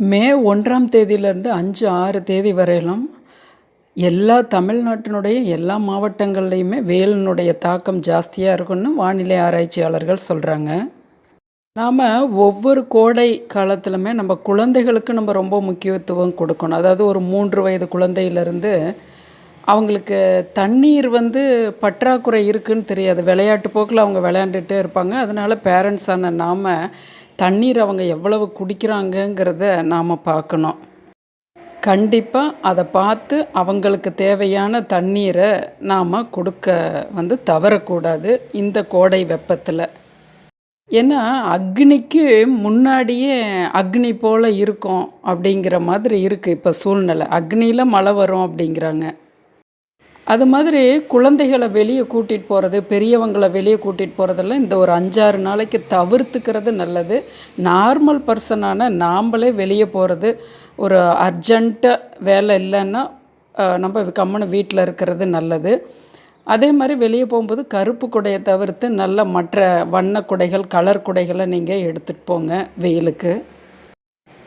மே ஒன்றாம் தேதியிலேருந்து அஞ்சு ஆறு தேதி வரையிலும் எல்லா தமிழ்நாட்டினுடைய எல்லா மாவட்டங்கள்லையுமே வெயிலினுடைய தாக்கம் ஜாஸ்தியாக இருக்குன்னு வானிலை ஆராய்ச்சியாளர்கள் சொல்கிறாங்க நாம் ஒவ்வொரு கோடை காலத்திலுமே நம்ம குழந்தைகளுக்கு நம்ம ரொம்ப முக்கியத்துவம் கொடுக்கணும். அதாவது ஒரு மூன்று வயது குழந்தையிலேருந்து அவங்களுக்கு தண்ணீர் வந்து பற்றாக்குறை இருக்குன்னு தெரியாது. விளையாட்டு போக்கில் அவங்க விளையாண்டுட்டே இருப்பாங்க. அதனால் பேரண்ட்ஸான நாம் தண்ணீர் அவங்க எவ்வளவு குடிக்கிறாங்கங்கிறத நாம் பார்க்கணும். கண்டிப்பாக அதை பார்த்து அவங்களுக்கு தேவையான தண்ணீரை நாம் கொடுக்க வந்து தவறக்கூடாது இந்த கோடை வெப்பத்தில். ஏன்னா அக்னிக்கு முன்னாடியே அக்னி போல் இருக்கும் அப்படிங்கிற மாதிரி இருக்குது இப்போ சூழ்நிலை. அக்னியில் மழை வரும் அப்படிங்கிறாங்க. அது மாதிரி குழந்தைகளை வெளியே கூட்டிகிட்டு போகிறது பெரியவங்களை வெளியே கூட்டிகிட்டு போகிறதெல்லாம் இந்த ஒரு அஞ்சாறு நாளைக்கு தவிர்த்துக்கிறது நல்லது. நார்மல் பர்சனான நாம்ளே வெளியே போகிறது ஒரு அர்ஜெண்ட்டாக வேலை இல்லைன்னா நம்ம கம்முன்னு வீட்டில் இருக்கிறது நல்லது. அதே மாதிரி வெளியே போகும்போது கருப்பு குடையை தவிர்த்து நல்ல மற்ற வண்ண குடைகள் கலர் குடைகளை நீங்கள் எடுத்துகிட்டு போங்க வெயிலுக்கு.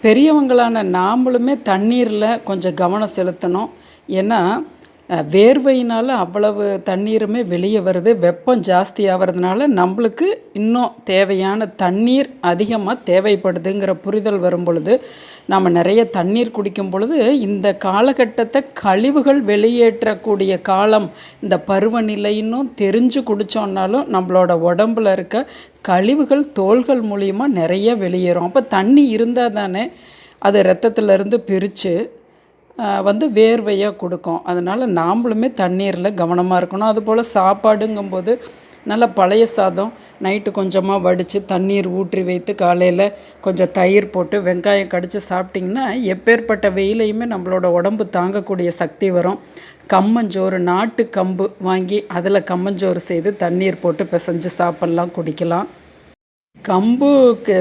பெரியவங்களான நாம்மளுமே தண்ணீரில் கொஞ்சம் கவனம் செலுத்தணும். ஏன்னா வேர்வையினால் அவ்வளவு தண்ணீருமே வெளியே வருது. வெப்பம் ஜாஸ்தி ஆகிறதுனால நம்மளுக்கு இன்னும் தேவையான தண்ணீர் அதிகமாக தேவைப்படுதுங்கிற புரிதல் வரும் பொழுது நம்ம நிறைய தண்ணீர் குடிக்கும் பொழுது இந்த காலகட்டத்தை கழிவுகள் வெளியேற்றக்கூடிய காலம் இந்த பருவநிலைன்னும் தெரிஞ்சு குடித்தோன்னாலும் நம்மளோட உடம்புல இருக்க கழிவுகள் தோள்கள் மூலியமாக நிறைய வெளியேறும். அப்போ தண்ணி இருந்தால் தானே அது ரத்தத்திலேருந்து பிரித்து வந்து வேர்வையாக கொடுக்கும். அதனால் நாம்ளுமே தண்ணீரில் கவனமாக இருக்கணும். அதுபோல் சாப்பாடுங்கும்போது நல்லா பழைய சாதம் நைட்டு கொஞ்சமாக வடித்து தண்ணீர் ஊற்றி வைத்து காலையில் கொஞ்சம் தயிர் போட்டு வெங்காயம் கடித்து சாப்பிட்டிங்கன்னா எப்பேற்பட்ட வெயிலையுமே நம்மளோட உடம்பு தாங்கக்கூடிய சக்தி வரும். கம்மஞ்சோறு நாட்டு கம்பு வாங்கி அதில் கம்மஞ்சோறு செய்து தண்ணீர் போட்டு பிசைஞ்சு சாப்பிட்லாம் குடிக்கலாம். கம்பு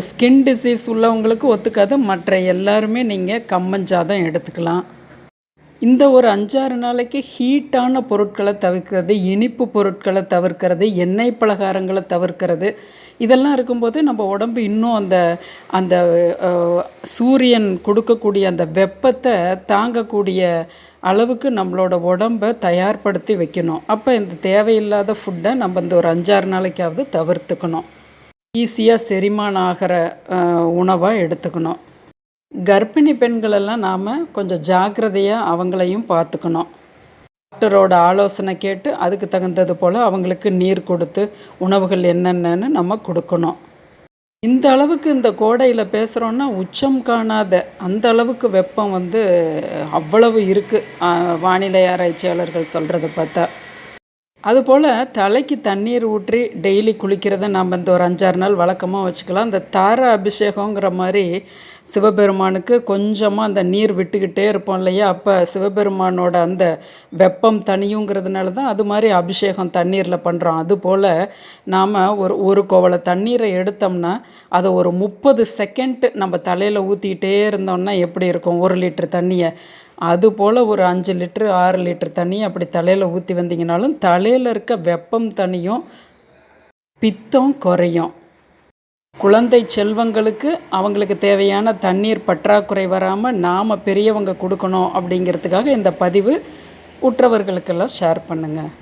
ஸ்கின் டிசீஸ் உள்ளவங்களுக்கு ஒத்துக்காது. மற்ற எல்லாருமே நீங்கள் கம்மஞ்சாதம் எடுத்துக்கலாம். இந்த ஒரு அஞ்சாறு நாளைக்கு ஹீட்டான பொருட்களை தவிர்க்கிறது இனிப்பு பொருட்களை தவிர்க்கிறது எண்ணெய் பலகாரங்களை தவிர்க்கிறது. இதெல்லாம் இருக்கும்போது நம்ம உடம்பு இன்னும் அந்த அந்த சூரியன் கொடுக்கக்கூடிய அந்த வெப்பத்தை தாங்கக்கூடிய அளவுக்கு நம்மளோட உடம்பை தயார்படுத்தி வைக்கணும். அப்போ இந்த தேவையில்லாத ஃபுட்டை நம்ம இந்த ஒரு அஞ்சாறு நாளைக்காவது தவிர்த்துக்கணும். ஈஸியாக செரிமானம் ஆகிற உணவாக எடுத்துக்கணும். கர்ப்பிணி பெண்களெல்லாம் நாம் கொஞ்சம் ஜாக்கிரதையாக அவங்களையும் பார்த்துக்கணும். டாக்டரோட ஆலோசனை கேட்டு அதுக்கு தகுந்தது போல் அவங்களுக்கு நீர் கொடுத்து உணவுகள் என்னென்னு நம்ம கொடுக்கணும். இந்த அளவுக்கு இந்த கோடையில் பேசுகிறோன்னா உச்சம் காணாத அந்த அளவுக்கு வெப்பம் வந்து அவ்வளவு இருக்குது வானிலை ஆராய்ச்சியாளர்கள் சொல்கிறத பார்த்தா. அதுபோல் தலைக்கு தண்ணீர் ஊற்றி டெய்லி குளிக்கிறத நம்ம இந்த ஒரு அஞ்சாறு நாள் வழக்கமாக வச்சுக்கலாம். இந்த தார அபிஷேகங்கிற மாதிரி சிவபெருமானுக்கு கொஞ்சமாக அந்த நீர் விட்டுக்கிட்டே இருப்போம் இல்லையா? அப்போ சிவபெருமானோட அந்த வெப்பம் தனியுங்கிறதுனால தான் அது மாதிரி அபிஷேகம் தண்ணீரில் பண்ணுறோம் அதுபோல் நாம் ஒரு ஒரு கோவலை தண்ணீரை எடுத்தோம்னா அதை ஒரு முப்பது செகண்ட் நம்ம தலையில் ஊற்றிக்கிட்டே இருந்தோம்னா எப்படி இருக்கும்? ஒரு லிட்டர் தண்ணியை. அதுபோல் ஒரு அஞ்சு லிட்ரு ஆறு லிட்டர் தண்ணி அப்படி தலையில் ஊற்றி வந்தீங்கனாலும் தலையில் இருக்க வெப்பம் தனியும் பித்தம் குறையும். குழந்தை செல்வங்களுக்கு அவங்களுக்கு தேவையான தண்ணீர் பற்றாக்குறை வராமல் நாம் பெரியவங்க கொடுக்கணும் அப்படிங்கிறதுக்காக இந்த பதிவு உற்றவர்களுக்கெல்லாம் ஷேர் பண்ணுங்கள்